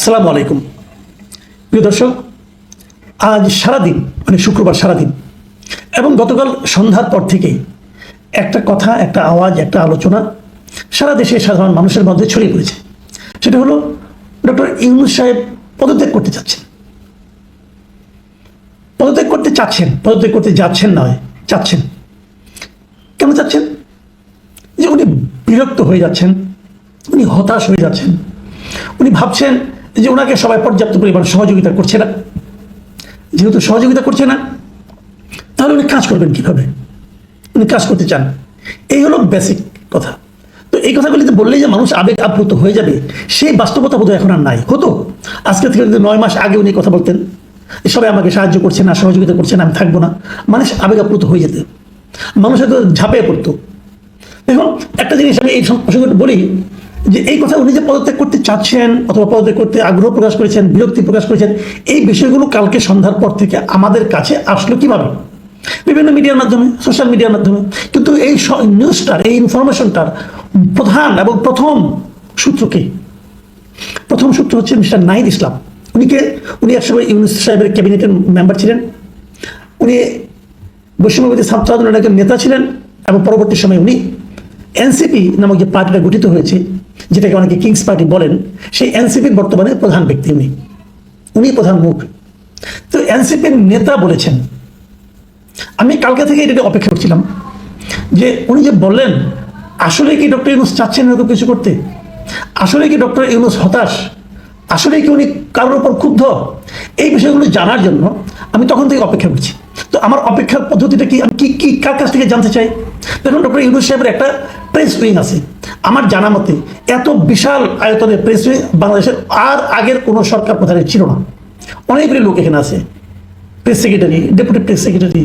আসসালামু আলাইকুম। প্রিয় দর্শক, আজ সারাদিন মানে শুক্রবার সারাদিন, এবং গতকাল সন্ধ্যার পর থেকেই একটা কথা, একটা আওয়াজ, একটা আলোচনা সারা দেশে সাধারণ মানুষের মধ্যে ছড়িয়ে পড়েছে। সেটা হলো ডক্টর ইউনুস সাহেব পদত্যাগ করতে চাচ্ছেন। পদত্যাগ করতে চাচ্ছেন, পদত্যাগ করতে যাচ্ছেন নয় চাচ্ছেন। কেন চাচ্ছেন? যে উনি বিরক্ত হয়ে যাচ্ছেন, উনি হতাশ হয়ে যাচ্ছেন। উনি ভাবছেন যে ওনাকে সবাই পর্যাপ্ত পরিমাণ সহযোগিতা করছে না। যেহেতু সহযোগিতা করছে না, তাহলে উনি কাজ করবেন কীভাবে? উনি কাজ করতে চান। এই হলো বেসিক কথা। তো এই কথাগুলিতে বললেই যে মানুষ আবেগ আপ্লুত হয়ে যাবে, সেই বাস্তবতা বোধহয় এখন আর নাই। হতো? আজকে থেকে যদি নয় মাস আগে উনি কথা বলতেন সবাই আমাকে সাহায্য করছে না, সহযোগিতা করছে না, আমি থাকব না, মানুষ আবেগ আপ্লুত হয়ে যেত। মানুষ হয়তো ঝাঁপিয়ে পড়তো। দেখুন একটা জিনিস আমি এই প্রসঙ্গে বলি যে এই কথা উনি যে পদত্যাগ করতে চাচ্ছেন অথবা পদত্যাগ করতে আগ্রহ প্রকাশ করেছেন, বিরক্তি প্রকাশ করেছেন, এই বিষয়গুলো কালকে সন্ধ্যার পর থেকে আমাদের কাছে আসলো কীভাবে? বিভিন্ন মিডিয়ার মাধ্যমে সোশ্যাল মিডিয়ার মাধ্যমে। কিন্তু এই নিউজটার এই ইনফরমেশনটার প্রধান এবং প্রথম সূত্র কি? প্রথম সূত্র হচ্ছে মিস্টার নাহিদ ইসলাম। উনিকে উনি একসময় ইউনুস সাহেবের ক্যাবিনেটের মেম্বার ছিলেন। উনি বৈষম্যবাদী ছাত্র আন্দোলনের একজন নেতা ছিলেন এবং পরবর্তী সময়ে উনি এনসিপি নামক যে পার্টিটা গঠিত হয়েছে, যেটাকে অনেকে কিংস পার্টি বলেন, সেই এনসিপির বর্তমানে প্রধান ব্যক্তি উনি। উনি প্রধান মুখ। তো এনসিপির নেতা বলেছেন, আমি কালকে থেকে এটা অপেক্ষা করছিলাম, যে উনি যে বললেন, আসলে কি ডক্টর ইউনুস চাচ্ছেন এরকম কিছু করতে? আসলে কি ডক্টর ইউনুস হতাশ? আসলে কি উনি কারোর ওপর ক্ষুব্ধ? এই বিষয়গুলো জানার জন্য আমি তখন থেকে অপেক্ষা করছি। তো আমার অপেক্ষার পদ্ধতিটা কি? আমি কি কি, কার কাছ থেকে জানতে চাই? দেখুন, ডক্টর ইউনুস সাহেবের একটা প্রেস উইং আছে। আমার জানা মতে, এত বিশাল আয়তনের প্রেস উইং বাংলাদেশের আর আগের কোনো সরকার প্রধানের ছিল না। অনেকগুলি লোক এখানে আছে। Press secretary deputy press secretary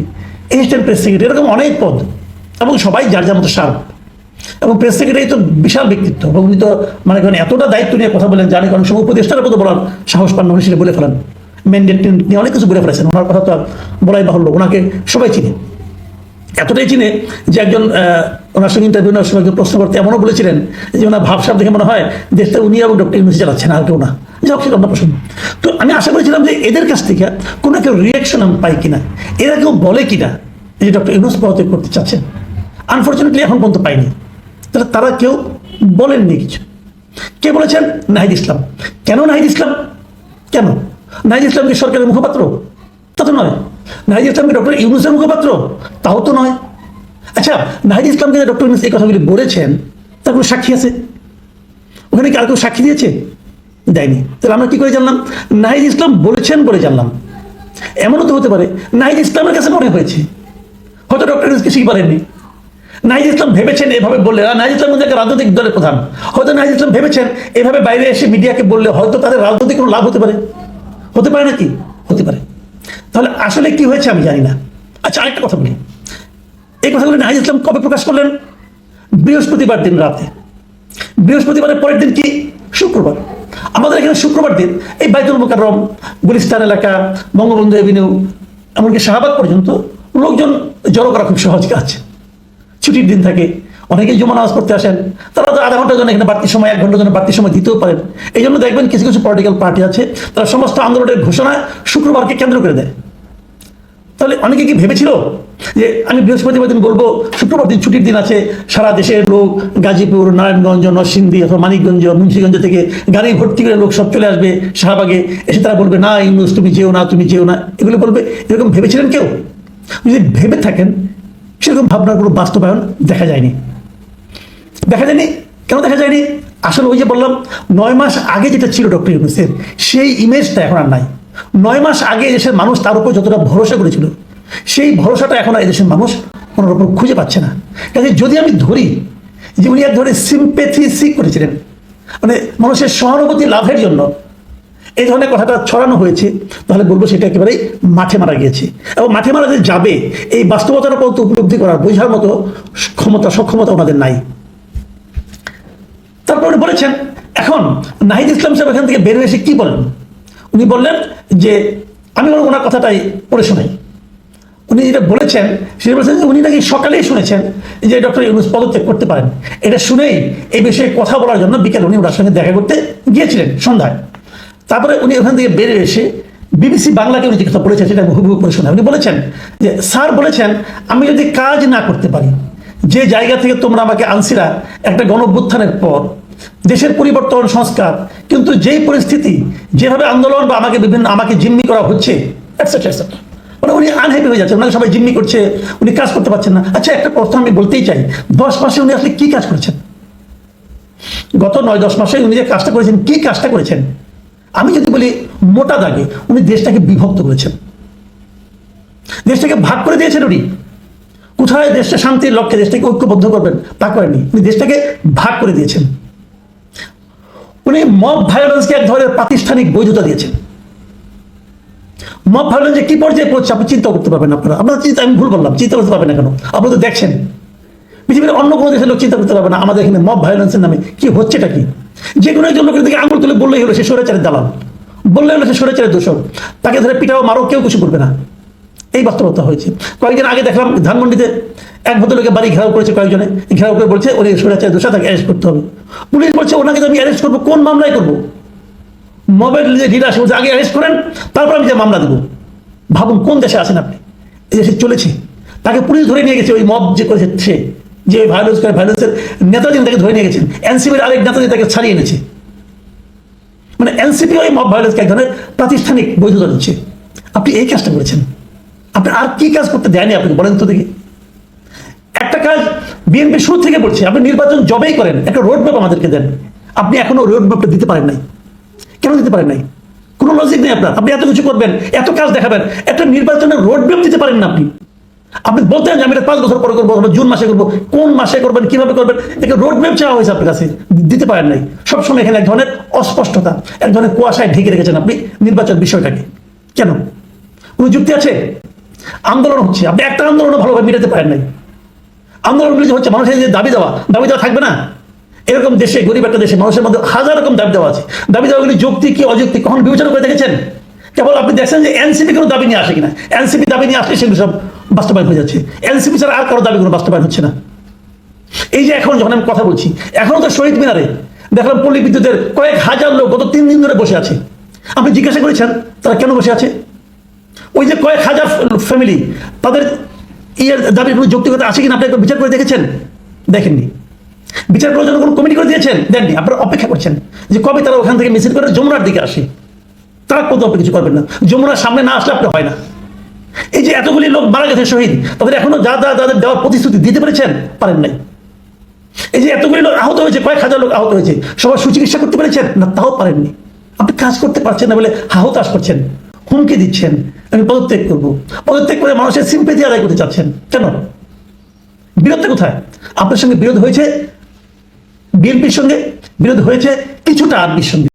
assistant press secretary এরকম অনেক পদ। এবং সবাই যার যার মতো সার্ভ এবং প্রেস সেক্রেটারি তো বিশাল ব্যক্তিত্ব। এবং উনি তো মানে করেন এতটা দায়িত্ব নিয়ে কথা বলেন, জানি কারণ সময় উপদেষ্টার মতো বলার সাহস পান উনি সেটা বলে ফেলেন। ম্যান্ডেট নিয়ে অনেক কিছু বলে ফেলেছেন। ওনার কথা তো আর বলাই বাহুল্য। ওনাকে সবাই চিনে। এতটাই চিনে যে একজন ওনার সঙ্গে ইন্টারভিউ নেওয়ার সময় প্রশ্ন করতে এমনও বলেছিলেন যে ওনার ভাবসাব দেখে মনে হয় দেশটা উনি এবং ডক্টর ইউনুস চালাচ্ছেন, আর কেউ না। যাই হোক সেটা অন্য প্রশ্ন তো আমি আশা করেছিলাম যে এদের কাছ থেকে কোনো একটা রিয়াকশন আমি পাই কিনা, এরা কেউ বলে কিনা যে ডক্টর ইউনুস পদত্যাগ করতে চাচ্ছেন। আনফর্চুনেটলি এখন পর্যন্ত পাইনি। তাহলে তারা কেউ বলেননি কিছু। কে বলেছেন? নাহিদ ইসলাম। কেন নাহিদ ইসলাম? কেন? নাহিদ ইসলাম কি সরকারের মুখপাত্র? তা তো নয়। নাহিদ ইসলাম কি ডক্টর ইউনুসের মুখপাত্র? তাও তো নয়। আচ্ছা নাহিদ ইসলামকে ডক্টর ইউনুস এই কথাগুলি বলেছেন? তার কোনো সাক্ষী আছে? ওখানে কি আর কেউ সাক্ষী দিয়েছে? দেয়নি। তাহলে আমরা কি করে জানলাম? নাহিদ ইসলাম বলেছেন বলে জানলাম। এমনও তো হতে পারে, নাহিদ ইসলামের কাছে মনে হয়েছে। হয়তো ডক্টর ইউনুস কিছুই বলেননি নাহিদ ইসলাম ভেবেছেন এভাবে বললে নাহিদ ইসলাম একটা রাজনৈতিক দলের প্রধান। হয়তো নাহিদ ইসলাম ভেবেছেন এভাবে বাইরে এসে মিডিয়াকে বললে হয়তো তাদের রাজনৈতিক কোনো লাভ হতে পারে। হতে পারে নাকি? হতে পারে। তাহলে আসলে কি হয়েছে আমি জানি না। আচ্ছা আরেকটা কথা বলি। এই কথাগুলো নাহিদ ইসলাম কবে প্রকাশ করলেন? বৃহস্পতিবার দিন রাতে। বৃহস্পতিবারের পরের দিন কি? শুক্রবার। আমাদের এখানে শুক্রবার দিন এই বাইতুল মোকাররম, গুলিস্তান এলাকা, বঙ্গবন্ধু এভিনিউ, এমনকি শাহবাগ পর্যন্ত লোকজন জড়ো করা খুব সহজ কাজ। ছুটির দিন থাকে, অনেকেই জমা নামাজ পড়তে আসেন। তারা তো আধা ঘণ্টার জন্য এখানে বাড়তি সময়, এক ঘণ্টার জন্য বাড়তি সময় দিতেও পারেন। এই জন্য দেখবেন কিছু কিছু পলিটিক্যাল পার্টি আছে, তারা সমস্ত আন্দোলনের ঘোষণা শুক্রবারকে কেন্দ্র করে দেয়। তাহলে অনেকে কি ভেবেছিল যে আমি বৃহস্পতিবার দিন বলব, শুক্রবার দিন ছুটির দিন আছে, সারা দেশের লোক গাজীপুর, নারায়ণগঞ্জ, নরসিংদী অথবা মানিকগঞ্জ, মুন্সিগঞ্জ থেকে গাড়ি ভর্তি করে লোক সব চলে আসবে, শাহবাগে এসে তারা বলবে, না, ইউনুস, তুমি যেও না, তুমি যেও না। এগুলো বলবে, এরকম ভেবেছিলেন কেউ? যদি ভেবে থাকেন, সেরকম ভাবনার কোনো বাস্তবায়ন দেখা যায়নি। দেখা যায়নি? কেন দেখা যায়নি? আসলে ওই যে বললাম, নয় মাস আগে যেটা ছিল ডক্টর ইউনুসের, সেই ইমেজটা এখন আর নাই। নয় মাস আগে দেশের মানুষ তার উপর যতটা ভরসা করেছিল, সেই ভরসাটা এখন এদেশের মানুষ কোনো রকম খুঁজে পাচ্ছে না। কাজে যদি আমি ধরি, যে উনি এক ধরনের সিম্পেথি সিক করেছিলেন মানে মানুষের সহানুভূতি লাভের জন্য, এই ধরনের কথাটা ছড়ানো হয়েছে, তাহলে বলব সেটা একেবারেই মাঠে মারা গিয়েছে। এবং মাঠে মারা যে যাবে, এই বাস্তবতার পর্যন্ত উপলব্ধি করার বোঝার মতো ক্ষমতা, সক্ষমতা ওনাদের নাই। তারপরে বলেছেন, এখন নাহিদ ইসলাম সাহেব এখান থেকে বের হয়ে এসে কি বলেন? উনি বললেন যে, আমি ওনার কথাটাই পড়ে শোনাই। উনি যেটা বলেছেন সেটা বলেছেন উনি নাকি সকালেই শুনেছেন যে ডক্টর ইউনুস পদত্যাগ করতে পারেন। এটা শুনেই এই বিষয়ে কথা বলার জন্য বিকেল উনি ওনার সঙ্গে দেখা করতে গিয়েছিলেন সন্ধ্যায়। তারপরে উনি ওখান থেকে বেরিয়ে এসে বিবিসি বাংলাকে উনি যে কথা বলেছেন সেটা হুবহু করে শোনা উনি বলেছেন যে, স্যার বলেছেন, আমি যদি কাজ না করতে পারি, যে জায়গা থেকে তোমরা আমাকে আনছিলা, একটা গণভ্যুত্থানের পর, দেশের পরিবর্তন সংস্কার কিন্তু যেই পরিস্থিতি, যেভাবে আন্দোলন বা আমাকে বিভিন্ন, আমাকে জিম্মি করা হচ্ছে। মানে উনি আনহ্যাপি হয়ে যাচ্ছে ওনাকে সবাই জিম্মি করছে, উনি কাজ করতে পারছেন না। আচ্ছা একটা প্রশ্ন আমি বলতেই চাই, দশ মাসে উনি আসলে কি কাজ করেছেন? গত নয়, দশ মাসে উনি যে কাজটা করেছেন, কি কাজটা করেছেন? আমি যদি বলি মোটা দাগে, উনি দেশটাকে বিভক্ত করেছেন। দেশটাকে ভাগ করে দিয়েছেন উনি। কোথায় দেশটা শান্তির লক্ষ্যে, দেশটাকে ঐক্যবদ্ধ করবেন, তা করেননি। উনি দেশটাকে ভাগ করে দিয়েছেন। উনি মব ভায়োলেন্সকে এক ধরনের প্রাতিষ্ঠানিক বৈধতা দিয়েছেন। মব ভায়োলেন্স কি পর্যায়ে পড়ছে আপনি চিন্তা করতে পারবেন আপনারা। আপনারা চিন্তা আমি ভুল করলাম চিন্তা করতে পারবেন না কেন? আপনারা তো দেখছেন। পৃথিবীর অন্য কোনো দেশের লোক চিন্তা করতে পারবে না, আমাদের এখানে মব ভায়োলেন্সের নামে কি হচ্ছেটা কি? যে কোনো একজন লোকের দিকে আঙুল তুলে বললেই হলো সে সরেচারের দালাল। বললে হলো সে সরেচারের দোষক তাকে ধরে পিটাও, মারো, কেউ কিছু করবে না। এই বাস্তবতা হয়েছে। কয়েকদিন আগে দেখলাম ধানমন্ডিতে এক ভদ্রলোকের বাড়ি ঘেরাও করেছে কয়েকজনে। ঘেরাও করে বলছে ওই সরেচারের দোষা তাকে অ্যারেস্ট করতে হবে। পুলিশ বলছে, ওনাকে আমি অ্যারেস্ট করব। কোন মামলায় করব? মোবাইল ডিলার সে বলছে, আগে অ্যারেস্ট করেন, তারপর আমি যে মামলা দেবো। ভাবুন, কোন দেশে আছেন আপনি? এই দেশে চলেছে। তাকে পুলিশ ধরে নিয়ে গেছে, ওই মব যে করেছে, সে, যে ওই ভায়োলেন্স করে ভায়োলেন্সের নেতা যিনি তাকে ধরে নিয়ে গেছেন। এনসিপির আরেক নেতা যিনি তাকে ছাড়িয়ে এনেছে। মানে এনসিপি ওই মব ভায়োলেন্সকে এক ধরনের প্রাতিষ্ঠানিক বৈধতা দিচ্ছে। আপনি এই কাজটা করেছেন। আপনি আর কি কাজ করতে দেয়নি আপনাকে, বলেন তো দেখি। বিএনপি শুরু থেকে বলছে, আপনি নির্বাচন জবেই করেন, একটা রোড ম্যাপ আমাদেরকে দেন। আপনি এখনও রোড ম্যাপটা দিতে পারেন নাই। কেন দিতে পারেন নাই? কোনো লজিক নেই আপনার। আপনি এত কিছু করবেন, এত কাজ দেখাবেন, একটা নির্বাচনের রোড ম্যাপ দিতে পারেন না আপনি। আপনি বলতেন যে আমি এটা পাঁচ বছর পরে করব অথবা জুন মাসে করব। কোন মাসে করবেন, কীভাবে করবেন? একটা রোড ম্যাপ চাওয়া হয়েছে আপনার কাছে, দিতে পারেন নাই। সবসময় এখানে এক ধরনের অস্পষ্টতা, এক ধরনের কুয়াশায় ঢেকে রেখেছেন আপনি নির্বাচন বিষয়টাকে। কেন? কোনো যুক্তি আছে? আন্দোলন হচ্ছে। আপনি একটা আন্দোলনও ভালোভাবে মিটাতে পারেন নাই। আন্দোলনগুলি হচ্ছে, মানুষের যে দাবি দেওয়া দাবি দেওয়া থাকবে না। এরকম দেশে, গরিব একটা দেশে, মানুষের মধ্যে হাজার রকম দাবি দেওয়া আছে। দাবি দেওয়াগুলি যুক্তি কি অযুক্তি, কখন বিবেচনা করে দেখেছেন? কেবল আপনি দেখছেন যে এনসিপি কোনো দাবি নিয়ে আসে কিনা। এনসিপি দাবি নিয়ে আসলে সেগুলো সব বাস্তবায়ন হয়ে যাচ্ছে। এনসিপি ছাড়া আর কারও দাবি কোনো বাস্তবায়ন হচ্ছে না। এই যে এখন যখন আমি কথা বলছি, এখনও তো শহীদ মিনারে দেখলাম পল্লী বিদ্যুতের কয়েক হাজার লোক গত তিন দিন ধরে বসে আছে। আপনি জিজ্ঞাসা করেছেন, তারা কেন বসে আছে? ওই যে কয়েক হাজার ফ্যামিলি, তাদের ইয়ের দাবির কোনো যৌক্তিকতা আছে কিনা? আপনি একবার বিচার করে দেখেছেন? দেখেননি। বিচার করার জন্য কোনো কমিটি করে দিয়েছেন? দেননি। আপনারা অপেক্ষা করছেন যে কবে তারা ওখান থেকে মিছিল করে যমুনার দিকে আসে। তারা আপনি কিছু করবেন না। যমুনার সামনে না আসলে আপনি হয় না। এই যে এতগুলি লোক মারা গেছে শহীদ, তাদের এখনও যা যা যাদের দেওয়ার প্রতিশ্রুতি দিতে পেরেছেন, পারেন নাই। এই যে এতগুলি লোক আহত হয়েছে, কয়েক হাজার লোক আহত হয়েছে, সবার সুচিকিৎসা করতে পেরেছেন? না, তাও পারেননি। আপনি কাজ করতে পারছেন না বলে হাহতাশ করছেন, হুমকি দিচ্ছেন। আমি পদত্যাগ করব। পদত্যাগ করে মানুষের সিম্পেথি আদায় করতে চাচ্ছেন। কেন? বিরোধটা কোথায়? আপনার সঙ্গে বিরোধ হয়েছে, বিএনপির সঙ্গে বিরোধ হয়েছে কিছুটা আর্মির সঙ্গে।